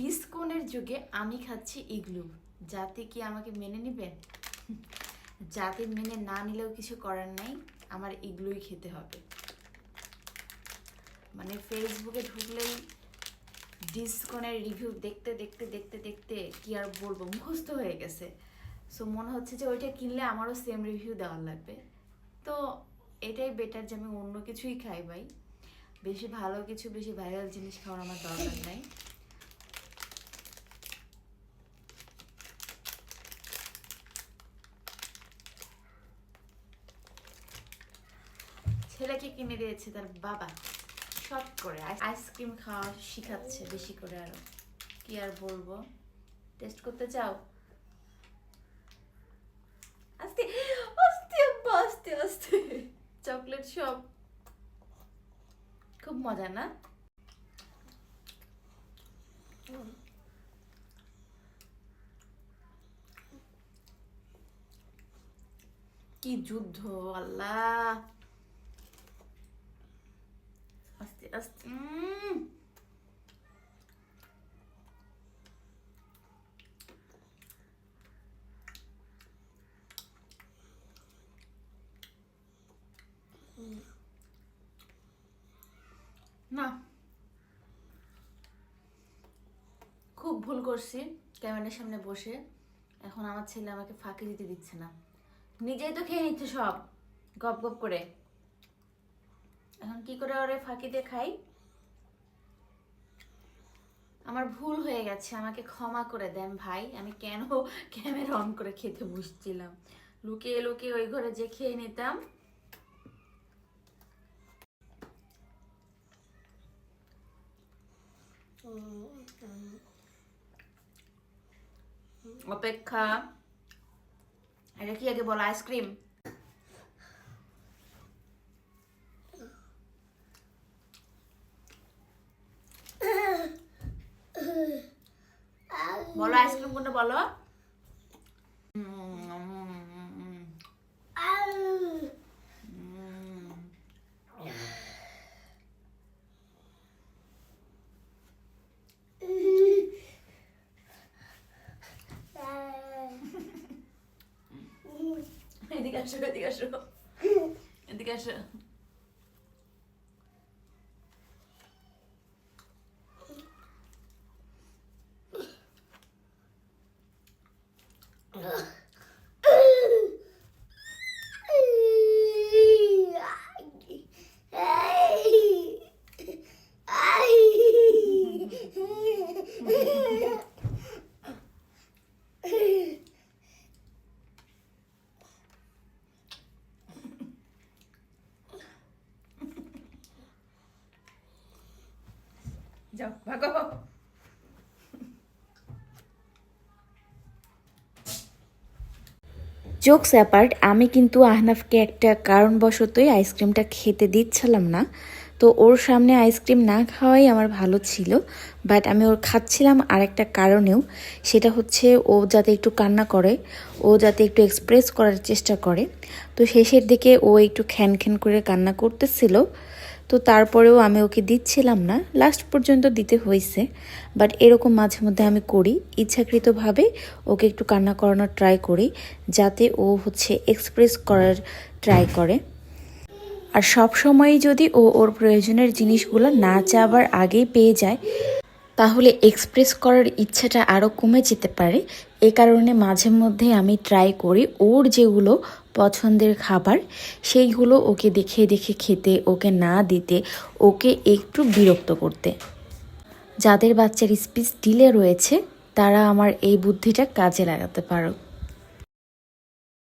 ডিসকোনের যুগে আমি খাচ্ছি ইগলু। যাতে কি আমাকে মেনে নেবেন? যাতে মেনে না নিলেও কিছু করার নাই, আমার ইগলুই খেতে হবে। মানে ফেসবুকে ঢুকলেই ডিসকনের রিভিউ দেখতে দেখতে দেখতে দেখতে কি আর বলব, মুখস্থ হয়ে গেছে। সো মনে হচ্ছে যে ওইটা কিনলে আমারও সেম রিভিউ দেওয়া লাগবে। তো এটাই বেটার যে আমি অন্য কিছুই খাই ভাই। বেশি ভালো কিছু, বেশি ভাইরাল জিনিস খাওয়ার আমার দরকার নাই। ছেলেকে কিনে দিয়েছে তার বাবা। শখ করে আইসক্রিম খাওয়া শিখাচ্ছে বেশি করে আরও। কি আর বলব? টেস্ট করতে চাও? আস্তে আস্তে আস্তে আস্তে। চকলেট সব। খুব মজা, না? কি যুদ্ধ, আল্লাহ! আস্তে উম। না। খুব ভুল করছি, ক্যামেরার সামনে বসে। এখন আমার ছেলে আমাকে ফাঁকি দিতে দিচ্ছে না। নিজেই তো খেয়ে নিচ্ছে সব। গপ গপ করে। এখন কি করে ওরে ফাঁকি দিয়ে খাই? আমার ভুল হয়ে গেছে, আমাকে ক্ষমা করে দেন ভাই। আমি কেন ক্যামেরা অন করে খেতে বসছিলাম? লুকিয়ে লুকিয়ে ওই ঘরে যে খেয়ে নিতাম। অপেক্ষা। এটা কি আগে বলো আইসক্রিম কোনটা বলো। এদিকে আসো এদিকে আসো। এদিকে আসো। যাও, ভাগো জোকস অ্যাপার্ট আমি কিন্তু আহনাফকে একটা কারণবশতই আইসক্রিমটা খেতে দিচ্ছিলাম না। তো ওর সামনে আইসক্রিম না খাওয়াই আমার ভালো ছিল বাট আমি ওর খাচ্ছিলাম আর একটা কারণেও। সেটা হচ্ছে ও যাতে একটু কান্না করে, ও যাতে একটু এক্সপ্রেস করার চেষ্টা করে। তো শেষের দিকে ও একটু খ্যান খ্যান করে কান্না করতেছিল। তো তারপরেও আমি ওকে দিচ্ছিলাম না। লাস্ট পর্যন্ত দিতে হয়েছে। বাট এরকম মাঝে মধ্যে আমি করি। ইচ্ছাকৃতভাবে ওকে একটু কান্না করানোর ট্রাই করি। যাতে ও হচ্ছে এক্সপ্রেস করার ট্রাই করে। আর সব সময়ই যদি ও ওর প্রয়োজনের জিনিসগুলো না চাবার আগেই পেয়ে যায় তাহলে এক্সপ্রেস করার ইচ্ছাটা আরও কমে যেতে পারে। এ কারণে মাঝে মধ্যে আমি ট্রাই করি ওর যেগুলো পছন্দের খাবার, সেইগুলো ওকে দেখে দেখে খেতে, ওকে না দিতে, ওকে একটু বিরক্ত করতে। যাদের বাচ্চার স্পিচ ডিলে রয়েছে, তারা আমার এই বুদ্ধিটা কাজে লাগাতে পারো।